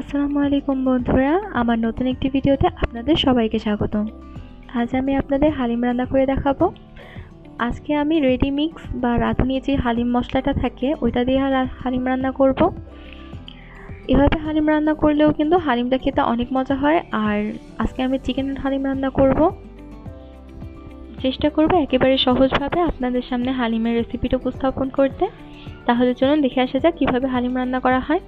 আসসালামু আলাইকুম বন্ধুরা, আমার নতুন একটি ভিডিওতে আপনাদের সবাইকে স্বাগতম। আজ আমি আপনাদের হালিম রান্না করে দেখাবো। আজকে আমি রেডি মিক্স বা রাঁধুনি যে হালিম মশলাটা থাকে, ওইটা দিয়ে হালিম রান্না করব। এভাবে হালিম রান্না করলেও কিন্তু হালিমটা খেতে অনেক মজা হয়। আর আজকে আমি চিকেন হালিম রান্না করব। চেষ্টা করব একেবারে সহজভাবে আপনাদের সামনে হালিমের রেসিপিটা উপস্থাপন করতে। তাহলে চলুন দেখে আসা যাক কীভাবে হালিম রান্না করা হয়।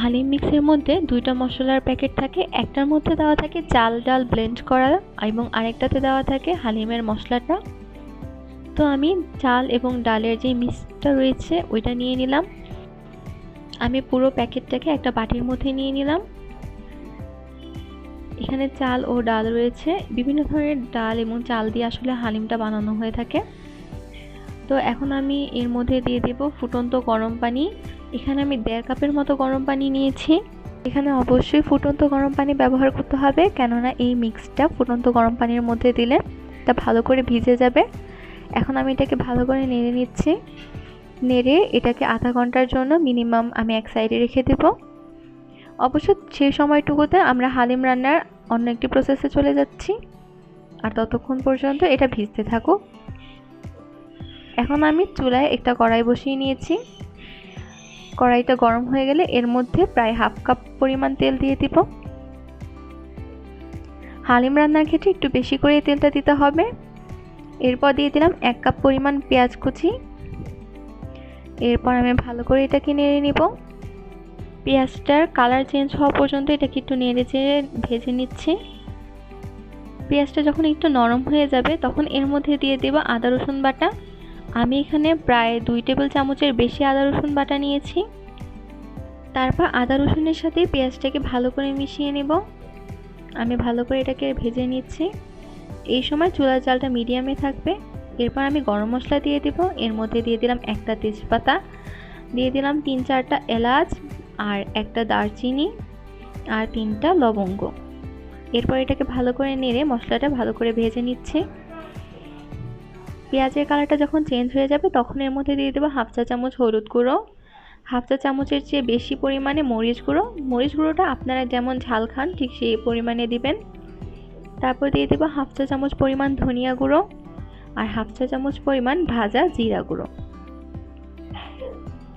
হালিম মিক্সের মধ্যে দুইটা মশলার প্যাকেট থাকে, একটার মধ্যে দেওয়া থাকে চাল ডাল ব্লেন্ড করা এবং আরেকটাতে দেওয়া থাকে হালিমের মশলাটা। তো আমি চাল এবং ডালের যে মিক্সটা রয়েছে ওইটা নিয়ে নিলাম। আমি পুরো প্যাকেটটাকে একটা বাটির মধ্যে নিয়ে নিলাম। এখানে চাল ও ডাল রয়েছে। বিভিন্ন ধরনের ডাল এবং চাল দিয়ে আসলে হালিমটা বানানো হয়ে থাকে। তো এখন আমি এর মধ্যে দিয়ে দেব ফুটন্ত গরম পানি। এখানে আমি দেড় কাপের মতো গরম পানি নিয়েছি। এখানে অবশ্যই ফুটন্ত গরম পানি ব্যবহার করতে হবে, কেননা এই মিক্সটা ফুটন্ত গরম পানির মধ্যে দিলে তা ভালো করে ভিজে যাবে। এখন আমি এটাকে ভালো করে নেড়ে নিচ্ছি। নেড়ে এটাকে আধা ঘণ্টার জন্য মিনিমাম আমি এক সাইডে রেখে দেব। অবশ্য সেই সময়টুকুতে আমরা হালিম রান্নার অন্য একটি প্রসেসে চলে যাচ্ছি। আর ততক্ষণ পর্যন্ত এটা ভিজতে থাকুক। এখন আমি চুলায় একটা কড়াই বসিয়ে নিয়েছি। কড়াইটা গরম হয়ে গেলে এর মধ্যে প্রায় হাফ কাপ পরিমাণ তেল দিয়ে দিব। হালিম রান্নার ক্ষেত্রে একটু বেশি করে তেলটা দিতে হবে। এরপর দিয়ে দিলাম এক কাপ পরিমাণ পেঁয়াজ কুচি। এরপর আমি ভালো করে এটাকে নেড়ে নিব। পেঁয়াজটার কালার চেঞ্জ হওয়া পর্যন্ত এটাকে একটু নেড়ে চেড়ে ভেজে নিচ্ছি। পেঁয়াজটা যখন একটু নরম হয়ে যাবে, তখন এর মধ্যে দিয়ে দেব আদা রসুন বাটা। আমি এখানে প্রায় দুই টেবিল চামচের বেশি আদা রসুন বাটা নিয়েছি। তারপর আদা রসুনের সাথে পেঁয়াজটাকে ভালো করে মিশিয়ে নেব। আমি ভালো করে এটাকে ভেজে নিচ্ছি। এই সময় চুলার জালটা মিডিয়ামে থাকবে। এরপর আমি গরম মশলা দিয়ে দেব। এর মধ্যে দিয়ে দিলাম একটা তেজপাতা। দিয়ে দিলাম তিন চারটা এলাচ আর একটা দারচিনি আর তিনটা লবঙ্গ। এরপর এটাকে ভালো করে নেড়ে মশলাটা ভালো করে ভেজে নিচ্ছি। পেঁয়াজের কালারটা যখন চেঞ্জ হয়ে যাবে, তখন এর মধ্যে দিয়ে দেবো হাফ চা চামচ হলুদ গুঁড়ো, হাফ চা চামচের চেয়ে বেশি পরিমাণে মরিচ গুঁড়ো। মরিচ গুঁড়োটা আপনারা যেমন ঝাল খান, ঠিক সেই পরিমাণে দিবেন। তারপর দিয়ে দেবো হাফ চা চামচ পরিমাণ ধনিয়া গুঁড়ো আর হাফ চা চামচ পরিমাণ ভাজা জিরা গুঁড়ো।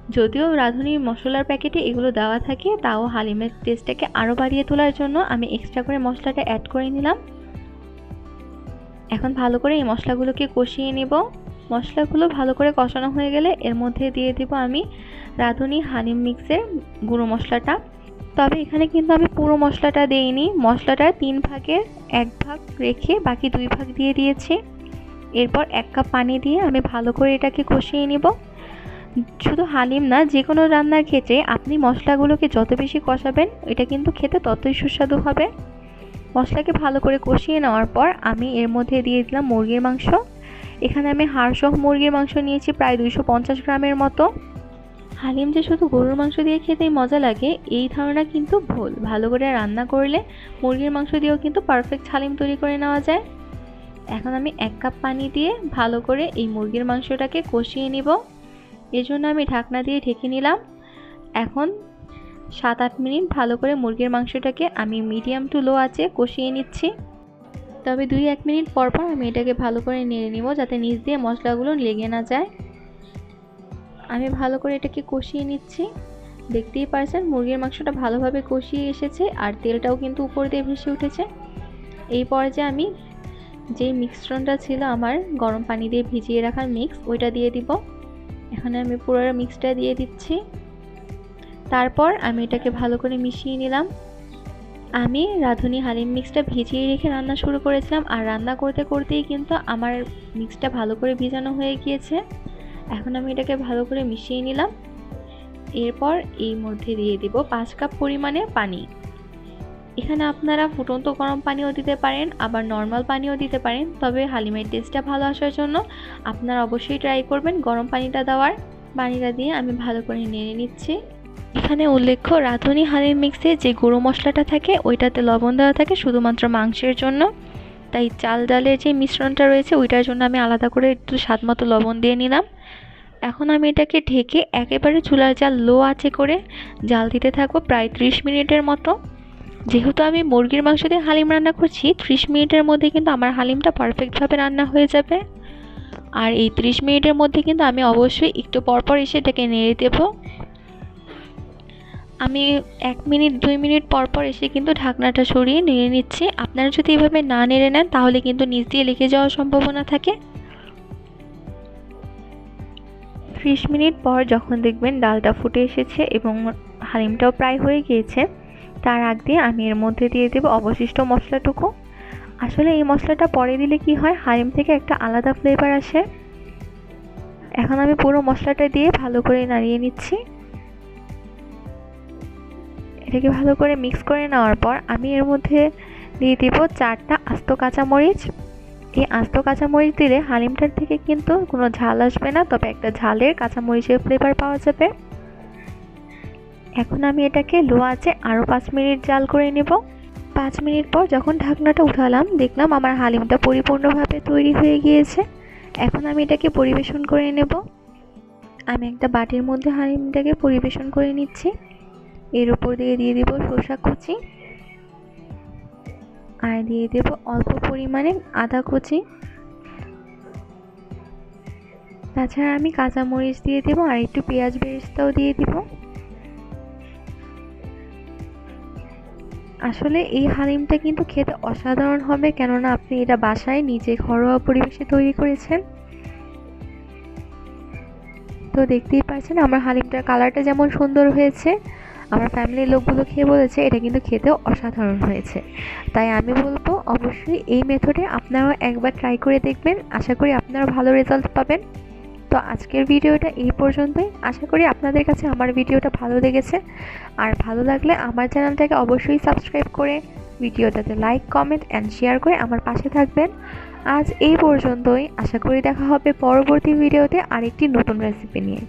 যদিও রাঁধুনির মশলার প্যাকেটে এগুলো দেওয়া থাকে, তাও হালিমের টেস্টটাকে আরও বাড়িয়ে তোলার জন্য আমি এক্সট্রা করে মশলাটা অ্যাড করে নিলাম। এখন ভালো করে এই মশলাগুলোকে কষিয়ে নেব। মশলাগুলো ভালো করে কষানো হয়ে গেলে এর মধ্যে দিয়ে দেব আমি রাঁধুনি হালিম মিক্সের গুঁড়ো মশলাটা। তবে এখানে কিন্তু আমি পুরো মশলাটা দেইনি, মশলাটা তিন ভাগের এক ভাগ রেখে বাকি দুই ভাগ দিয়ে দিয়েছি। এরপর এক কাপ পানি দিয়ে আমি ভালো করে এটাকে কষিয়ে নেব। শুধু হালিম না যে কোনো রান্নার ক্ষেত্রে আপনি মশলাগুলোকে যত বেশি কষাবেন, এটা কিন্তু খেতে ততই সুস্বাদু হবে। মশলাকে ভালো করে কষিয়ে নেওয়ার পর আমি এর মধ্যে দিয়ে দিলাম মুরগির মাংস। এখানে আমি হাড়সহ মুরগির মাংস নিয়েছি প্রায় দুইশো পঞ্চাশ গ্রামের মতো। হালিম যে শুধু গরুর মাংস দিয়ে খেতেই মজা লাগে, এই ধারণা কিন্তু ভুল। ভালো করে রান্না করলে মুরগির মাংস দিয়েও কিন্তু পারফেক্ট হালিম তৈরি করে নেওয়া যায়। এখন আমি এক কাপ পানি দিয়ে ভালো করে এই মুরগির মাংসটাকে কষিয়ে নিব। এজন্য আমি ঢাকনা দিয়ে ঢেকে নিলাম। এখন সাত আট মিনিট ভালো করে মুরগির মাংসটাকে আমি মিডিয়াম টু লো আছে কষিয়ে নিচ্ছি। তবে দুই এক মিনিট পর পর আমি এটাকে ভালো করে নেড়ে নিব যাতে নিচ দিয়ে মশলাগুলো লেগে না যায়। আমি ভালো করে এটাকে কষিয়ে নিচ্ছি। দেখতেই পারছেন মুরগির মাংসটা ভালোভাবে কষিয়ে এসেছে আর তেলটাও কিন্তু উপর দিয়ে ভেসে উঠেছে। এই পর্যায়ে আমি যে মিক্সটনটা ছিল আমার গরম পানি দিয়ে ভিজিয়ে রাখার মিক্স ওইটা দিয়ে দিব। এখানে আমি পুরো মিক্সটা দিয়ে দিচ্ছি। তারপর আমি এটাকে ভালো করে মিশিয়ে নিলাম। আমি রাঁধুনি হালিম মিক্সটা ভিজিয়ে রেখে রান্না শুরু করেছিলাম আর রান্না করতে করতেই কিন্তু আমার মিক্সটা ভালো করে ভিজানো হয়ে গিয়েছে। এখন আমি এটাকে ভালো করে মিশিয়ে নিলাম। এরপর এই মধ্যে দিয়ে দিব পাঁচ কাপ পরিমাণে পানি। এখানে আপনারা ফুটন্ত গরম পানিও দিতে পারেন, আবার নর্মাল পানিও দিতে পারেন, তবে হালিমের টেস্টটা ভালো আসার জন্য আপনারা অবশ্যই ট্রাই করবেন গরম পানিটা দেওয়ার। পানিটা দিয়ে আমি ভালো করে নেড়ে নিচ্ছি। এখানে উল্লেখ্য, রাঁধুনি হালিম মিক্সে যে গুঁড়ো মশলাটা থাকে, ওইটাতে লবণ দেওয়া থাকে শুধুমাত্র মাংসের জন্য। তাই চাল ডালের যে মিশ্রণটা রয়েছে, ওইটার জন্য আমি আলাদা করে একটু স্বাদ মতো লবণ দিয়ে নিলাম। এখন আমি এটাকে ঢেকে একেবারে চুলার জাল লো আঁচে করে জাল দিতে থাকব প্রায় ত্রিশ মিনিটের মতো। যেহেতু আমি মুরগির মাংস দিয়ে হালিম রান্না করছি, ত্রিশ মিনিটের মধ্যে কিন্তু আমার হালিমটা পারফেক্টভাবে রান্না হয়ে যাবে। আর এই ত্রিশ মিনিটের মধ্যে কিন্তু আমি অবশ্যই একটু পরপর এসে এটাকে নেড়ে দেবো। আমি এক মিনিট, দুই মিনিট পর পর এসে কিন্তু ঢাকনাটা সরিয়ে নেড়ে নিচ্ছি। আপনারা যদি এভাবে না নেড়ে নেন, তাহলে কিন্তু নিচ দিয়ে লেগে যাওয়ার সম্ভাবনা থাকে। ত্রিশ মিনিট পর যখন দেখবেন ডালটা ফুটে এসেছে এবং হালিমটাও প্রায় হয়ে গিয়েছে, তার আগ দিয়ে আমি এর মধ্যে দিয়ে দেবো অবশিষ্ট মশলাটুকু। আসলে এই মশলাটা পরে দিলে কি হয়? হালিম থেকে একটা আলাদা ফ্লেভার আসে। এখন আমি পুরো মশলাটা দিয়ে ভালো করে নাড়িয়ে নিচ্ছি। এটাকে ভালো করে মিক্স করে নেওয়ার পর আমি এর মধ্যে দিয়ে দিব চারটা আস্ত কাঁচামরিচ। এই আস্ত কাঁচামরিচ দিলে হালিমটার থেকে কিন্তু কোনো ঝাল আসবে না, তবে একটা ঝালের কাঁচামরিচের ফ্লেভার পাওয়া যাবে। এখন আমি এটাকে লো আছে আরও পাঁচ মিনিট জাল করে নেব। পাঁচ মিনিট পর যখন ঢাকনাটা উঠালাম, দেখলাম আমার হালিমটা পরিপূর্ণভাবে তৈরি হয়ে গিয়েছে। এখন আমি এটাকে পরিবেশন করে নেব। আমি একটা বাটির মধ্যে হালিমটাকে পরিবেশন করে নিচ্ছি। এর উপর দিয়ে দিয়ে দেব শসা কুচি। আর দিয়ে দেব অল্প পরিমাণে আদা কুচি। তাছাড়া আমি কাঁচামরিচ দিয়ে দেবো আর একটু পেঁয়াজ বেরেস্তাও দিয়ে দিব। আসলে এই হালিমটা কিন্তু খেতে অসাধারণ হবে, কেননা আপনি এটা বাসায় নিজে ঘরোয়া পরিবেশে তৈরি করেছেন। তো দেখতেই পাচ্ছেন আমার হালিমটার কালারটা যেমন সুন্দর হয়েছে আমার ফ্যামিলির লোকগুলো খেয়ে বলেছে, এটা কিন্তু খেতে অসাধারণ হয়েছে। তাই আমি বলব, অবশ্যই এই মেথডে আপনারাও একবার ট্রাই করে দেখবেন। আশা করি আপনারা ভালো রেজাল্ট পাবেন। তো আজকের ভিডিওটা এই পর্যন্তই। আশা করি আপনাদের কাছে আমার ভিডিওটা ভালো লেগেছে। আর ভালো লাগলে আমার চ্যানেলটাকে অবশ্যই সাবস্ক্রাইব করে ভিডিওটাতে লাইক কমেন্ট অ্যান্ড শেয়ার করে আমার পাশে থাকবেন। আজ এই পর্যন্তই। আশা করি দেখা হবে পরবর্তী ভিডিওতে আরেকটি নতুন রেসিপি নিয়ে।